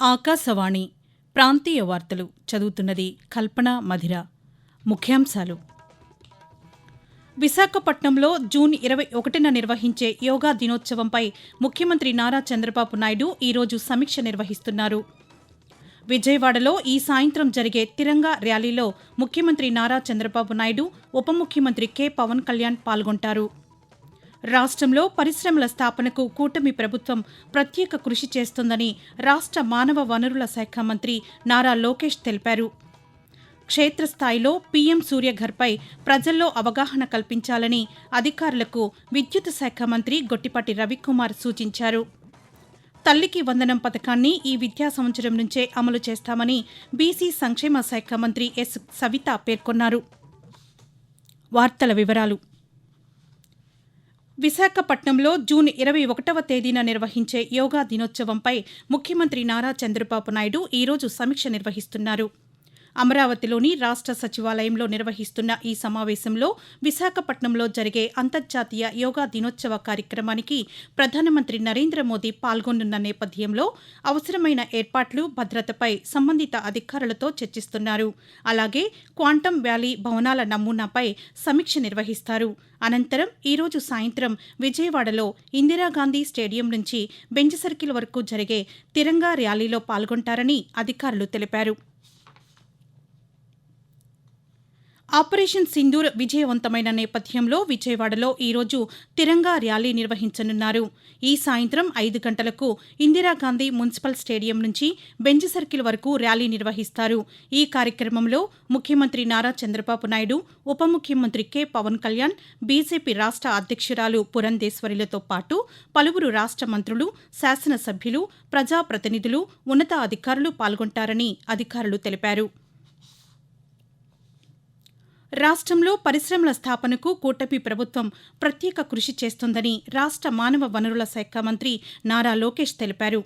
ఆకాశవాణి ప్రాంతీయ వార్తలు చదువుతున్నది కల్పన మధిర. ముఖ్యాంశాలు. విశాఖపట్నంలో జూన్ ఇరవై ఒకటిన నిర్వహించే యోగా దినోత్సవంపై ముఖ్యమంత్రి నారా చంద్రబాబు నాయుడు ఈరోజు సమీక్ష నిర్వహిస్తున్నారు. విజయవాడలో ఈ సాయంత్రం జరిగే తిరంగా ర్యాలీలో ముఖ్యమంత్రి నారా చంద్రబాబు నాయుడు ఉప ముఖ్యమంత్రి కె. పవన్ కళ్యాణ్ పాల్గొంటారు. రాష్ట్రంలో పరిశ్రమల స్థాపనకు కూటమి ప్రభుత్వం ప్రత్యేక కృషి చేస్తోందని రాష్ట్ర మానవ వనరుల శాఖ మంత్రి నారా లోకేష్ తెలిపారు. క్షేత్రస్థాయిలో పీఎం సూర్యఘర్పై ప్రజల్లో అవగాహన కల్పించాలని అధికారులకు విద్యుత్ శాఖ మంత్రి గొట్టిపాటి రవికుమార్ సూచించారు. తల్లికి వందనం పథకాన్ని ఈ విద్యా సంవత్సరం నుంచే అమలు చేస్తామని బీసీ సంక్షేమ శాఖ మంత్రి ఎస్. సవిత పేర్కొన్నారు. వార్తల వివరాలు. విశాఖపట్నంలో జూన్ ఇరవై ఒకటవ తేదీన నిర్వహించే యోగా దినోత్సవంపై ముఖ్యమంత్రి నారా చంద్రబాబు నాయుడు ఈరోజు సమీక్ష నిర్వహిస్తున్నారు. అమరావతిలోని రాష్ట్ర సచివాలయంలో నిర్వహిస్తున్న ఈ సమావేశంలో విశాఖపట్నంలో జరిగే అంతర్జాతీయ యోగా దినోత్సవ కార్యక్రమానికి ప్రధానమంత్రి నరేంద్ర మోదీ పాల్గొనున్న నేపథ్యంలో అవసరమైన ఏర్పాట్లు భద్రతపై సంబంధిత అధికారులతో చర్చిస్తున్నారు. అలాగే క్వాంటం వ్యాలీ భవనాల నమూనాపై సమీక్ష నిర్వహిస్తారు. అనంతరం ఈరోజు సాయంత్రం విజయవాడలో ఇందిరాగాంధీ స్టేడియం నుంచి బెంచ్ సర్కిల్ వరకు జరిగే తిరంగా ర్యాలీలో పాల్గొంటారని అధికారులు తెలిపారు. ఆపరేషన్ సింధూర్ విజయవంతమైన నేపథ్యంలో విజయవాడలో ఈరోజు తిరంగా ర్యాలీ నిర్వహించనున్నారు. ఈ సాయంత్రం ఐదు గంటలకు ఇందిరాగాంధీ మున్సిపల్ స్టేడియం నుంచి బెంజ్ సర్కిల్ వరకు ర్యాలీ నిర్వహిస్తారు. ఈ కార్యక్రమంలో ముఖ్యమంత్రి నారా చంద్రబాబు నాయుడు ఉప ముఖ్యమంత్రి కె పవన్ కళ్యాణ్ బీజేపీ రాష్ట్ర అధ్యక్షురాలు పురంధేశ్వరిలతో పాటు పలువురు రాష్ట్ర మంత్రులు శాసనసభ్యులు ప్రజాప్రతినిధులు ఉన్నత అధికారులు పాల్గొంటారని అధికారులు తెలిపారు. రాష్ట్రంలో పరిశ్రమల స్థాపనకు కూటమి ప్రభుత్వం ప్రత్యేక కృషి చేస్తోందని రాష్ట్ర మానవ వనరుల శాఖ మంత్రి నారా లోకేష్ తెలిపారు.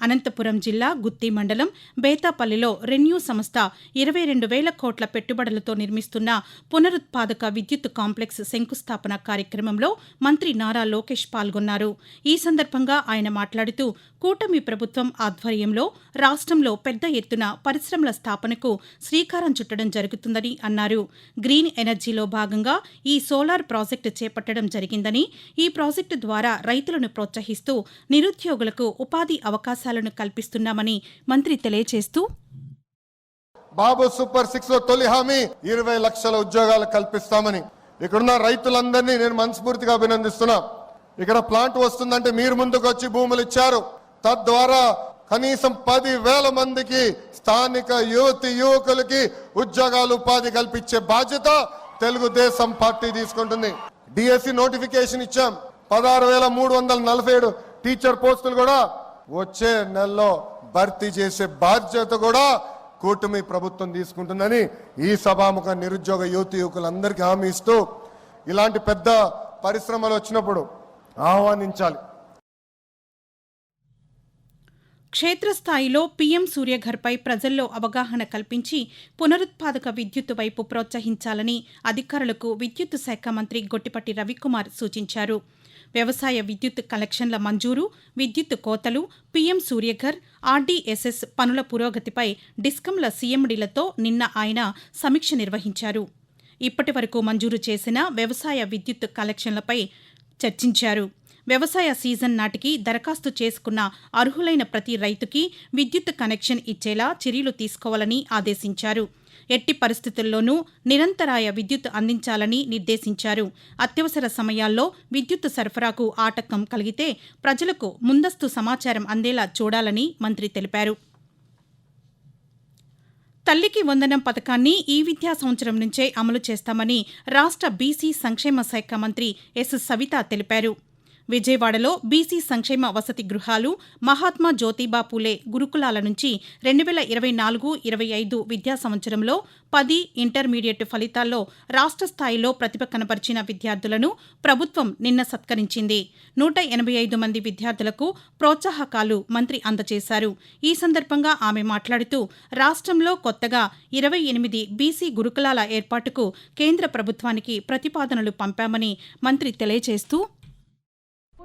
అనంతపురం జిల్లా గుత్తి మండలం బేతాపల్లిలో రెన్యూ సంస్థ ఇరవై రెండు వేల కోట్ల పెట్టుబడులతో నిర్మిస్తున్న పునరుత్పాదక విద్యుత్ కాంప్లెక్స్ శంకుస్థాపన కార్యక్రమంలో మంత్రి నారా లోకేష్ పాల్గొన్నారు. ఈ సందర్భంగా ఆయన మాట్లాడుతూ కూటమి ప్రభుత్వం ఆధ్వర్యంలో రాష్ట్రంలో పెద్ద ఎత్తున పరిశ్రమల స్థాపనకు శ్రీకారం చుట్టడం జరుగుతుందని అన్నారు. గ్రీన్ ఎనర్జీలో భాగంగా ఈ సోలార్ ప్రాజెక్టు చేపట్టడం జరిగిందని ఈ ప్రాజెక్టు ద్వారా రైతులను ప్రోత్సహిస్తూ నిరుద్యోగులకు ఉపాధి అవకాశం అవకాశాలను కల్పిస్తున్నామని మంత్రి తెలియజేస్తూ బాబు సూపర్ సిక్స్లో తొలి హామీ ఇరవై లక్షల ఉద్యోగాలు కల్పిస్తామని. ఇక్కడున్న రైతులందరినీ నేను మనస్ఫూర్తిగా అభినందిస్తున్నా. ఇక్కడ ప్లాంట్ వస్తుందంటే మీరు ముందుకు వచ్చి భూములు ఇచ్చారు. తద్వారా కనీసం పది వేల మందికి స్థానిక యువతి యువకులకి ఉద్యోగాలు ఉపాధి కల్పించే బాధ్యత తెలుగుదేశం పార్టీ తీసుకుంటుంది. డిఎస్సి నోటిఫికేషన్ ఇచ్చాం. పదహారు వేల మూడు వందల నలభై ఏడు టీచర్ పోస్టులు కూడా వచ్చే నెలలో భర్తీ చేసే బాధ్యత కూడా కూటమి ప్రభుత్వం తీసుకుంటుందని ఈ సభాముఖ నిరుద్యోగ యువతి యువకులందరికీ హామీ ఇస్తూ ఇలాంటి పెద్ద పరిశ్రమలు వచ్చినప్పుడు ఆహ్వానించాలి. క్షేత్రస్థాయిలో పీఎం సూర్యఘర్పై ప్రజల్లో అవగాహన కల్పించి పునరుత్పాదక విద్యుత్తు వైపు ప్రోత్సహించాలని అధికారులకు విద్యుత్ శాఖ మంత్రి గొట్టిపట్టి రవికుమార్ సూచించారు. వ్యవసాయ విద్యుత్ కలెక్షన్ల మంజూరు విద్యుత్ కోతలు పీఎం సూర్యఘర్ ఆర్డీఎస్ఎస్ పనుల పురోగతిపై డిస్కంల సీఎండీలతో నిన్న ఆయన సమీక్ష నిర్వహించారు. ఇప్పటి వరకు మంజూరు చేసిన వ్యవసాయ విద్యుత్ కలెక్షన్లపై చర్చించారు. వ్యవసాయ సీజన్ నాటికి దరఖాస్తు చేసుకున్న అర్హులైన ప్రతి రైతుకి విద్యుత్ కనెక్షన్ ఇచ్చేలా చర్యలు తీసుకోవాలని ఆదేశించారు. ఎట్టి పరిస్థితుల్లోనూ నిరంతరాయ విద్యుత్ అందించాలని నిర్దేశించారు. అత్యవసర సమయాల్లో విద్యుత్ సరఫరాకు ఆటంకం కలిగితే ప్రజలకు ముందస్తు సమాచారం అందేలా చూడాలని మంత్రి తెలిపారు. తల్లికి వందనం పథకాన్ని ఈ విద్యా సంవత్సరం నుంచే అమలు చేస్తామని రాష్ట్ర బీసీ సంక్షేమ శాఖ మంత్రి ఎస్. సవిత తెలిపారు. విజయవాడలో బీసీ సంక్షేమ వసతి గృహాలు మహాత్మా జ్యోతిబా పూలే గురుకులాల నుంచి రెండు వేల ఇరవై నాలుగు ఇరవై ఐదు విద్యా సంవత్సరంలో పది ఇంటర్మీడియట్ ఫలితాల్లో రాష్ట్ర స్థాయిలో ప్రతిభ కనపరిచిన విద్యార్థులను ప్రభుత్వం నిన్న సత్కరించింది. నూట ఎనభై ఐదు మంది విద్యార్థులకు ప్రోత్సాహకాలు మంత్రి అందజేశారు. ఈ సందర్భంగా ఆమె మాట్లాడుతూ రాష్ట్రంలో కొత్తగా ఇరవై ఎనిమిది బీసీ గురుకులాల ఏర్పాటుకు కేంద్ర ప్రభుత్వానికి ప్రతిపాదనలు పంపామని మంత్రి తెలియజేస్తూ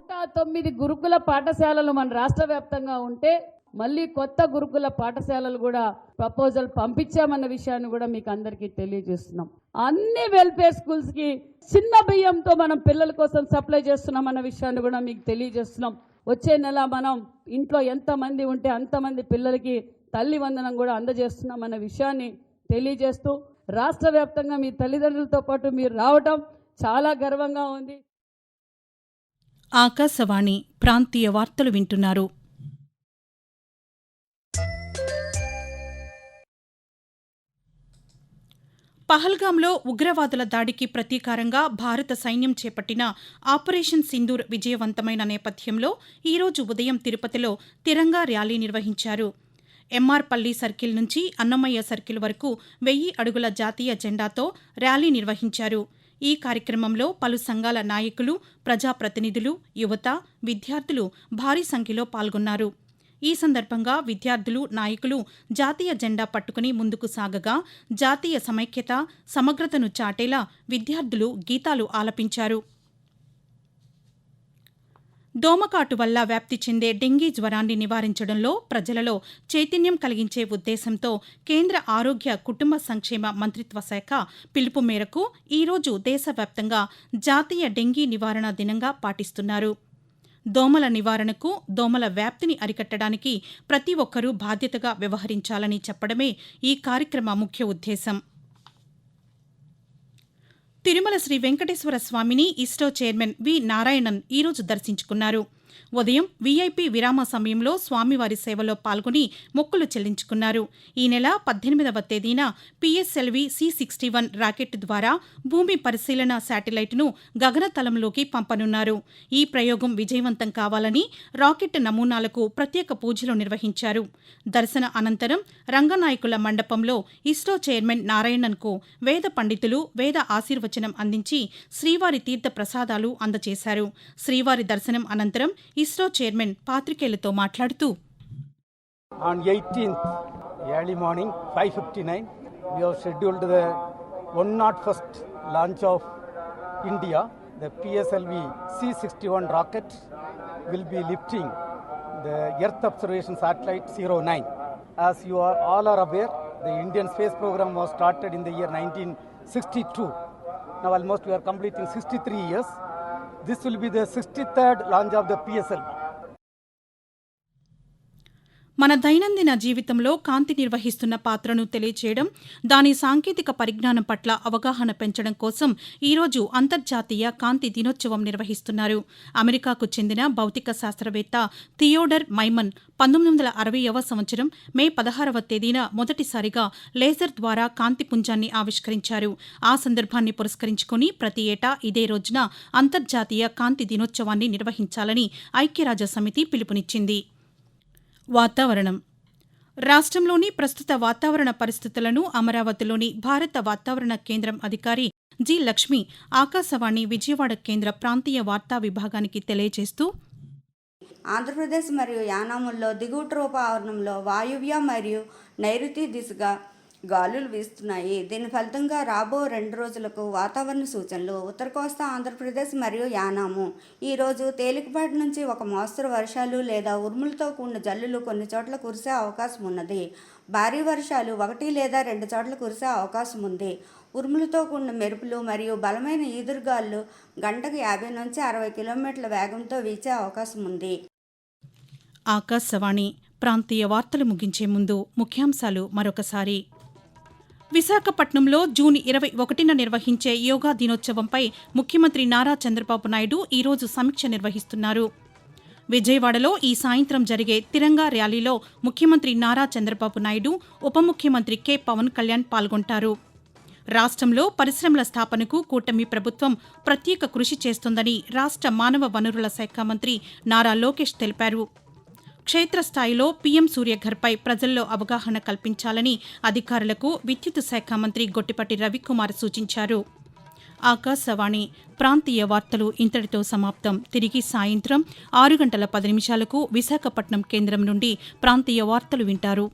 నూట తొమ్మిది గురుకుల పాఠశాలలు మన రాష్ట్ర వ్యాప్తంగా ఉంటే మళ్ళీ కొత్త గురుకుల పాఠశాలలు కూడా ప్రపోజల్ పంపించామన్న విషయాన్ని కూడా మీకు అందరికీ తెలియజేస్తున్నాం. అన్ని వెల్ఫేర్ స్కూల్స్కి చిన్న బియ్యంతో మనం పిల్లల కోసం సప్లై చేస్తున్నాం అన్న విషయాన్ని కూడా మీకు తెలియజేస్తున్నాం. వచ్చే నెల మనం ఇంట్లో ఎంతమంది ఉంటే అంతమంది పిల్లలకి తల్లి వందనం కూడా అందజేస్తున్నాం అన్న విషయాన్ని తెలియజేస్తూ రాష్ట్ర వ్యాప్తంగా మీ తల్లిదండ్రులతో పాటు మీరు రావటం చాలా గర్వంగా ఉంది. ఆకాశవాణి ప్రాంతీయ వార్తలు వింటున్నారు. పహల్గాంలో ఉగ్రవాదుల దాడికి ప్రతీకారంగా భారత సైన్యం చేపట్టిన ఆపరేషన్ సింధూర్ విజయవంతమైన నేపథ్యంలో ఈరోజు ఉదయం తిరుపతిలో తిరంగా ర్యాలీ నిర్వహించారు. ఎంఆర్పల్లి సర్కిల్ నుంచి అన్నమయ్య సర్కిల్ వరకు వెయ్యి అడుగుల జాతీయ జెండాతో ర్యాలీ నిర్వహించారు. ఈ కార్యక్రమంలో పలు సంఘాల నాయకులు ప్రజాప్రతినిధులు యువత విద్యార్థులు భారీ సంఖ్యలో పాల్గొన్నారు. ఈ సందర్భంగా విద్యార్థులు నాయకులు జాతీయ జెండా పట్టుకుని ముందుకు సాగగా జాతీయ సమైక్యత సమగ్రతను చాటేలా విద్యార్థులు గీతాలు ఆలపించారు. దోమకాటు వల్ల వ్యాప్తి చెందే డెంగీ జ్వరాన్ని నివారించడంలో ప్రజలలో చైతన్యం కలిగించే ఉద్దేశంతో కేంద్ర ఆరోగ్య కుటుంబ సంక్షేమ మంత్రిత్వ శాఖ పిలుపు మేరకు ఈరోజు దేశవ్యాప్తంగా జాతీయ డెంగీ నివారణ దినంగా పాటిస్తున్నారు. దోమల నివారణకు దోమల వ్యాప్తిని అరికట్టడానికి ప్రతి ఒక్కరూ బాధ్యతగా వ్యవహరించాలని చెప్పడమే ఈ కార్యక్రమ ముఖ్య ఉద్దేశం. తిరుమల శ్రీ వెంకటేశ్వర స్వామిని ఇస్రో చైర్మన్ వి నారాయణన్ ఈరోజు దర్శించుకున్నారు. ఉదయం వీఐపీ విరామ సమయంలో స్వామివారి సేవలో పాల్గొని మొక్కులు చెల్లించుకున్నారు. ఈ నెల పద్దెనిమిదవ తేదీన PSLV C sixty one rocket ద్వారా భూమి పరిశీలన శాటిలైట్ను గగనతలంలోకి పంపనున్నారు. ఈ ప్రయోగం విజయవంతం కావాలని రాకెట్ నమూనాలకు ప్రత్యేక పూజలు నిర్వహించారు. దర్శన అనంతరం రంగనాయకుల మండపంలో ఇస్రో చైర్మన్ నారాయణన్కు వేద పండితులు వేద ఆశీర్వచనం అందించి శ్రీవారి తీర్థ ప్రసాదాలు అందజేశారు. శ్రీవారి దర్శనం అనంతరం ఇస్రో చైర్మన్ పాత్రికేయులతో మాట్లాడుతూ On 18th, early morning, 5.59, we have scheduled the 101st launch of India. The PSLV C-61 rocket will be lifting the Earth Observation Satellite 09. As you are all are aware, the Indian space program was started in the year 1962. Now almost we are completing 63 years. This will be the 63rd launch of the PSLV. మన దైనందిన జీవితంలో కాంతి నిర్వహిస్తున్న పాత్రను తెలియచేయడం దాని సాంకేతిక పరిజ్ఞానం పట్ల అవగాహన పెంచడం కోసం ఈరోజు అంతర్జాతీయ కాంతి దినోత్సవం నిర్వహిస్తున్నారు. అమెరికాకు చెందిన భౌతిక శాస్త్రవేత్త థియోడర్ మైమన్ పంతొమ్మిది వందల అరవైవ సంవత్సరం మే పదహారవ తేదీన మొదటిసారిగా లేజర్ ద్వారా కాంతి పుంజాన్ని ఆవిష్కరించారు. ఆ సందర్భాన్ని పురస్కరించుకుని ప్రతి ఏటా ఇదే రోజున అంతర్జాతీయ కాంతి దినోత్సవాన్ని నిర్వహించాలని ఐక్యరాజ్య సమితి పిలుపునిచ్చింది. వాతావరణం. రాష్ట్రంలోని ప్రస్తుత వాతావరణ పరిస్థితులను అమరావతిలోని భారత వాతావరణ కేంద్రం అధికారి జి లక్ష్మి ఆకాశవాణి విజయవాడ కేంద్ర ప్రాంతీయ వార్తా విభాగానికి తెలియజేస్తూ ఆంధ్రప్రదేశ్ మరియు యానాముల్లో దిగువ ట్రోపావరణంలో వాయువ్య మరియు నైరుతి దిశగా గాలులు వీస్తున్నాయి. దీని ఫలితంగా రాబో రెండు రోజులకు వాతావరణ సూచనలు ఉత్తర కోస్తా ఆంధ్రప్రదేశ్ మరియు యానాము. ఈరోజు తేలికపాటి నుంచి ఒక మోస్తరు వర్షాలు లేదా ఉరుములతో కూడిన జల్లులు కొన్ని చోట్ల కురిసే అవకాశం ఉన్నది. భారీ వర్షాలు ఒకటి లేదా రెండు చోట్ల కురిసే అవకాశం ఉంది. ఉరుములతో కూడిన మెరుపులు మరియు బలమైన ఈదురుగాళ్ళు గంటకు యాభై నుంచి అరవై కిలోమీటర్ల వేగంతో వీచే అవకాశం ఉంది. ఆకాశవాణి ప్రాంతీయ వార్తలు ముగించే ముందు ముఖ్యాంశాలు మరొకసారి. విశాఖపట్నంలో జూన్ ఇరవై ఒకటిన నిర్వహించే యోగా దినోత్సవంపై ముఖ్యమంత్రి నారా చంద్రబాబు నాయుడు ఈరోజు సమీక్ష నిర్వహిస్తున్నారు. విజయవాడలో ఈ సాయంత్రం జరిగే తిరంగా ర్యాలీలో ముఖ్యమంత్రి నారా చంద్రబాబు నాయుడు ఉప ముఖ్యమంత్రి కె. పవన్ కళ్యాణ్ పాల్గొంటారు. రాష్ట్రంలో పరిశ్రమల స్థాపనకు కూటమి ప్రభుత్వం ప్రత్యేక కృషి చేస్తోందని రాష్ట్ర మానవ వనరుల శాఖ మంత్రి నారా లోకేష్ తెలిపారు. క్షేత్రస్థాయిలో పీఎం సూర్యఘర్పై ప్రజల్లో అవగాహన కల్పించాలని అధికారులకు విద్యుత్ శాఖ మంత్రి గొట్టిపట్టి రవికుమార్ సూచించారు. ఆకాశవాణి ప్రాంతీయ వార్తలు ఇంతటితో సమాప్తం. తిరిగి సాయంత్రం ఆరు గంటల పది నిమిషాలకు విశాఖపట్నం కేంద్రం నుండి ప్రాంతీయ వార్తలు వింటారు.